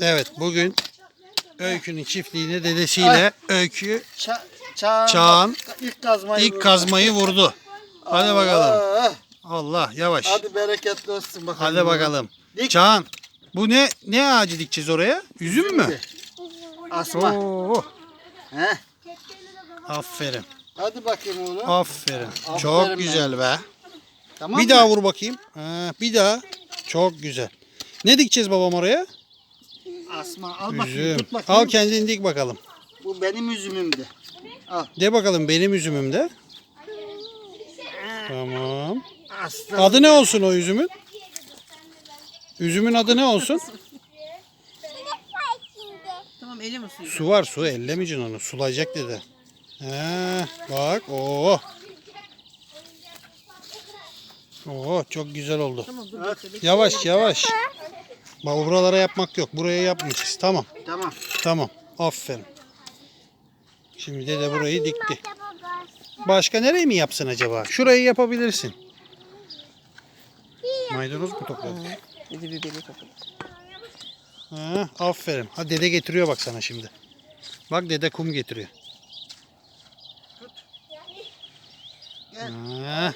Evet bugün Öykü'nün çiftliğine dedesiyle Öykü Ça Çağan, Çağan ilk kazmayı ilk vurdu. kazmayı vurdu. Hadi bakalım. Allah. Yavaş. Hadi bereketli olsun bakalım. Hadi bakalım. Dik. Çağan bu ne ne ağacı dikeceğiz oraya? Üzüm mü? Asma. Oo, He. aferin. Hadi bakayım oğlum. Aferin. Aferin Çok güzel be. Tamam Bir mı? daha vur bakayım. Ha, bir daha. Çok güzel. Ne dikeceğiz babam oraya? Asma al bakayım. Üzüm. Tut bakayım. Al kendin dik bakalım. Bu benim üzümümdü. De bakalım benim üzümümde. Tamam. Aslan. Adı ne olsun o üzümün? Üzümün adı ne olsun? Tamam eli mi suyu? Su var su ellemeyeceksin onu. Sulayacak dedi. He, bak oo. Oo çok güzel oldu. Tamam dur Evet. bekle. bekle. Yavaş yavaş. Bak buralara yapmak yok. Buraya yapmayacağız. Tamam. Tamam. Tamam. Aferin. Şimdi dede burayı dikti. Başka nereye mi yapsın acaba? Şurayı yapabilirsin. Maydanoz mu topladın? Dedi biberi topladı. Ha, aferin. Ha dede getiriyor bak sana şimdi. Bak dede kum getiriyor. Ha,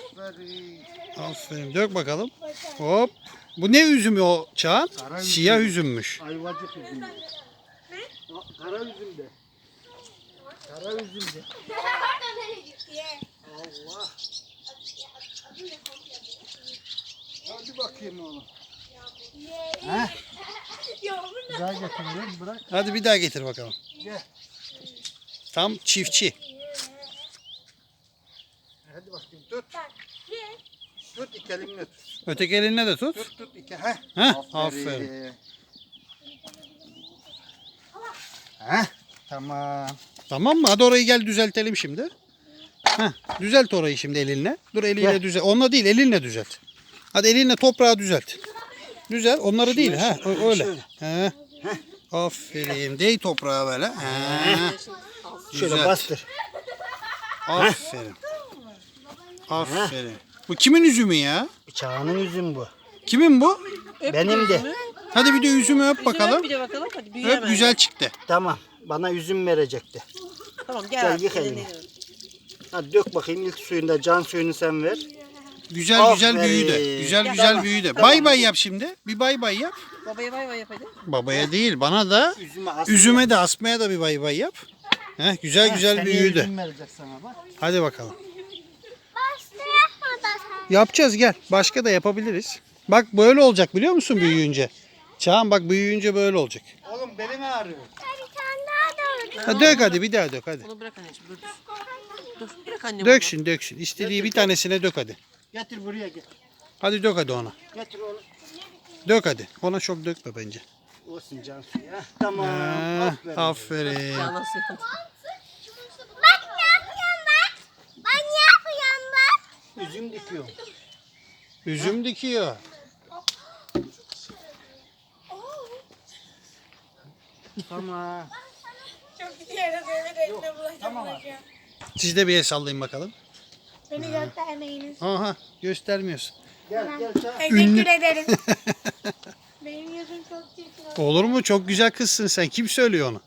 aferin. Dök bakalım. Hop. Bu ne üzümü o Çağan? Kara üzüm. Siyah üzümmüş. Ayvacık üzümü. Kara üzüm de. Kara üzüm de. Allah. Hadi bakayım oğlum. He? Güzel bırak. Hadi bir daha getir bakalım. Gel. Tam çiftçi. Hadi bakayım tut. Tut iki elinle tut. Öteki elinle de tut. Tut tut iki. Heh. Heh, aferin. Heh. Tamam. Tamam mı? Hadi orayı gel düzeltelim şimdi. Heh, düzelt orayı şimdi elinle. Dur eliyle Ver. düzelt. Onunla değil elinle düzelt. Hadi elinle toprağı düzelt. Güzel. Onları değil. Ha, şöyle, öyle. He. Aferin. Değ toprağa böyle. He. Şöyle bastır. Aferin. Aferin. Bu kimin üzümü ya? Çağının üzüm bu. Kimin bu? Öp Benim de. üzümü. Hadi bir de üzümü öp Üzümü bakalım. Öp bir de bakalım. Hadi Öp güzel çıktı. Tamam. Bana üzüm verecekti. Tamam Gel, gel. yık artık, elini. elini. Hadi dök bakayım ilk suyunda can suyunu sen ver. Güzel güzel Aferin. büyüdü. Güzel Gel. güzel Tamam, büyüdü. tamam. Bay bay yap şimdi. Bir bay bay yap. Babaya bay bay yap hadi. Babaya değil bana da Üzüme as. üzüme de asmaya da bir bay bay yap. Heh, güzel güzel Seneye büyüdü. Üzüm verecek sana bak. Hadi bakalım. Yapacağız gel. Başka da yapabiliriz. Bak böyle olacak biliyor musun büyüyünce? Çağan bak büyüyünce böyle olacak. Oğlum belim ağrıyor. Ha, dök hadi bir daha dök hadi. Onu bırak anneciğim dur. Dur. Dur bırak annem. Döksün döksün. İstediği bir tanesine dök hadi. Getir buraya gel. Hadi dök hadi ona. Getir oğlum. Dök hadi. Ona çok dökme bence. Olsun can suyu. ha. Tamam. Ha, aferin. aferin. Ya nasıl yapalım? Bak ne yapıyorum bak. Ben ne yapıyorum bak. Üzüm dikiyorum. Üzüm dikiyor. Tamam. Tamam abi. Siz de bir el sallayın bakalım. Beni göstermeyiniz. Aha göstermiyorsun. Gel gel. Teşekkür ederim. Benim yüzüm çok çirkin. Olur mu? Çok güzel kızsın sen. Kim söylüyor onu?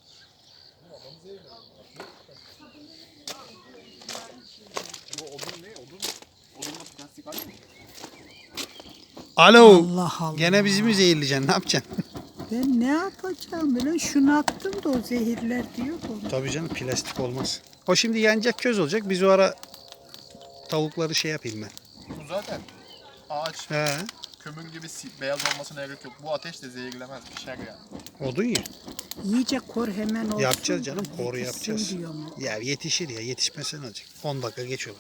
Alo. Allah Allah. Gene bizi mi zehirleyeceksin? Ne yapacaksın? Ben ne yapacağım böyle şunu attım da o zehirler diyor bana. Tabii canım plastik olmaz. O şimdi yanacak köz olacak. Biz o ara tavukları şey yapayım ben. Bu zaten ağaç He, kömür gibi si- beyaz olmasına gerek yok. Bu ateş de zehirlemez bir şey yani. odun ya. İyice kor hemen olsun. Yapacağız canım. da Koru yetişsin yapacağız. diyorum. Ya yetişir ya. Yetişmesen olacak. 10 dakika. Geçen gün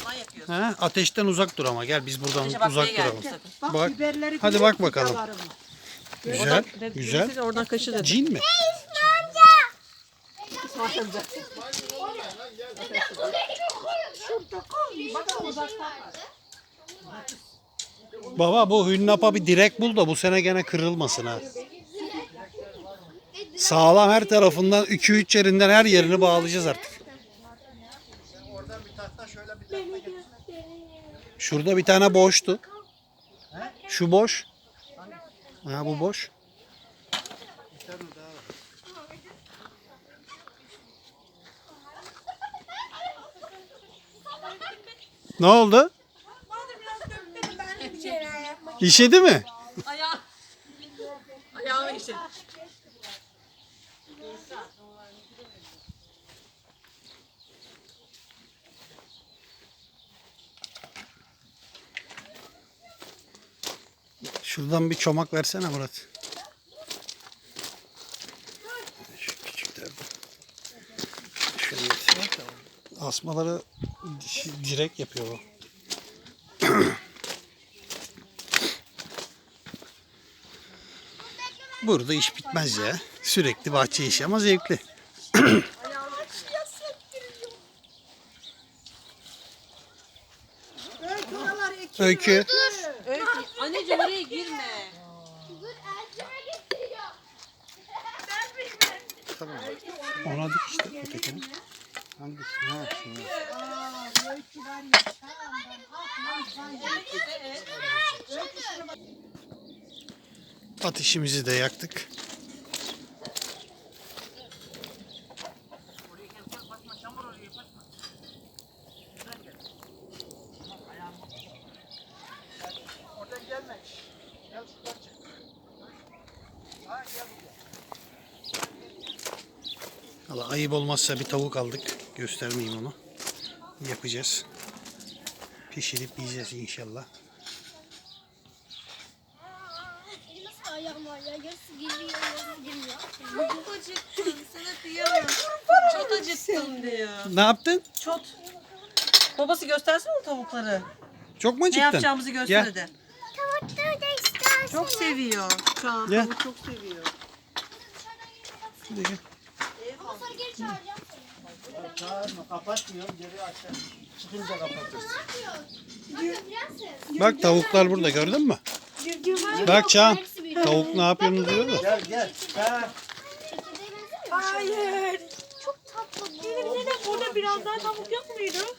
Ondan yapıyorsun. Ha, ateşten uzak dur ama. Gel biz buradan Ateşe bakmaya uzak duralım. Bak, Bak, biberleri hadi bak bakalım. davarımı? Güzel. Oradan- dedi- Güzel. dedi, Oradan kaşı dedi. Cin mi? Baba bu hünnapa bir direk bul da bu sene gene kırılmasın ha. Sağlam her tarafından 2-3 yerinden her yerini bağlayacağız artık. Şurada bir tane boştu. Şu boş. Ha bu boş. Ne oldu? İşedi mi? Ayağı. Ayağımı işe. Şuradan bir çomak versene Murat. Şu küçükler. Getir. Asmaları di- direkt yapıyor bu. Burada iş bitmez ya. Sürekli bahçe işi ama zevkli. Öykü. Anneciğim oraya girme. Dur elçime getiriyor. Tamam. Ona dik işte ötekini. Hangisi? Ha, şunu. Ateşimizi de yaktık. Valla ayıp olmazsa bir tavuk aldık. Göstermeyeyim onu. Yapacağız. Pişirip yiyeceğiz inşallah. Çok acıktım. Sana kıyamam. Çok acıktım diyor. Ne yaptın? Çot. Babası göstersene o tavukları. Çok mu Ne acıktın? yapacağımızı göster Gel. hadi. Tavukları da istersen. Çok seviyor. Şu an Gel. tavuk çok seviyor. Hadi gel. Sonra geri çağıracağım seni. Çağırma, kapatmıyorum. Geri açar. Çıkınca kapatırsın. Bak tavuklar burada gördün mü? Bak Çağan. Tavuk ne yapıyorsunuz diyor da. Gel gel. Ha. Hayır. Çok tatlı bu. Benim de burada biraz daha tavuk yok muydu?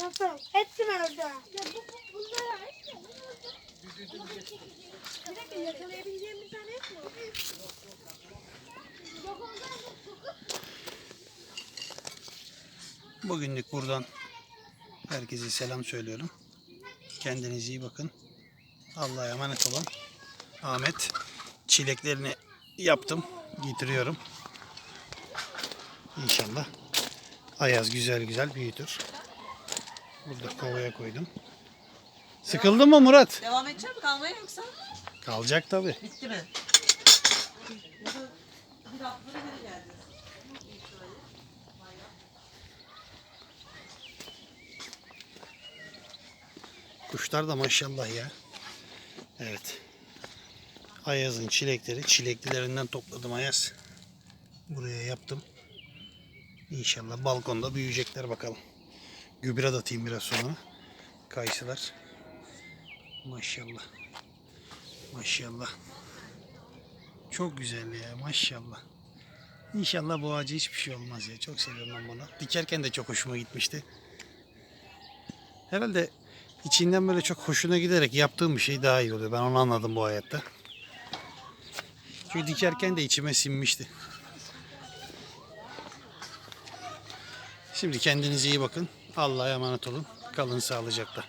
Nasıl? Hepsi mi öldü? Ya bu, bu bunlar hepsi mi öldü? Bir dakika yakalayabileceğim bir tane yok mu? Yok ondan çok Bugünlük buradan herkese selam söylüyorum. Kendinize iyi bakın. Allah'a emanet olun. Ahmet çileklerini yaptım. Getiriyorum. İnşallah. Ayaz güzel güzel büyütür. Burada kovaya koydum. Sıkıldın mı Murat? Devam edecek mi kalmaya yoksa? Kalacak tabi. Bitti mi? Bir haftada geri geldi. Kuşlar da maşallah ya. Evet. Ayaz'ın çilekleri. Çileklilerinden topladım Ayaz. Buraya yaptım. İnşallah balkonda büyüyecekler bakalım. Gübre de atayım biraz sonra. Kayısılar. Maşallah. Maşallah. Çok güzel ya maşallah. İnşallah bu ağacı hiçbir şey olmaz ya. Çok seviyorum ben bunu. Dikerken de çok hoşuma gitmişti. Herhalde içinden böyle çok hoşuna giderek yaptığım bir şey daha iyi oluyor. Ben onu anladım bu hayatta. Çünkü dikerken de içime sinmişti. Şimdi kendinize iyi bakın. Allah'a emanet olun. Kalın sağlıcakla.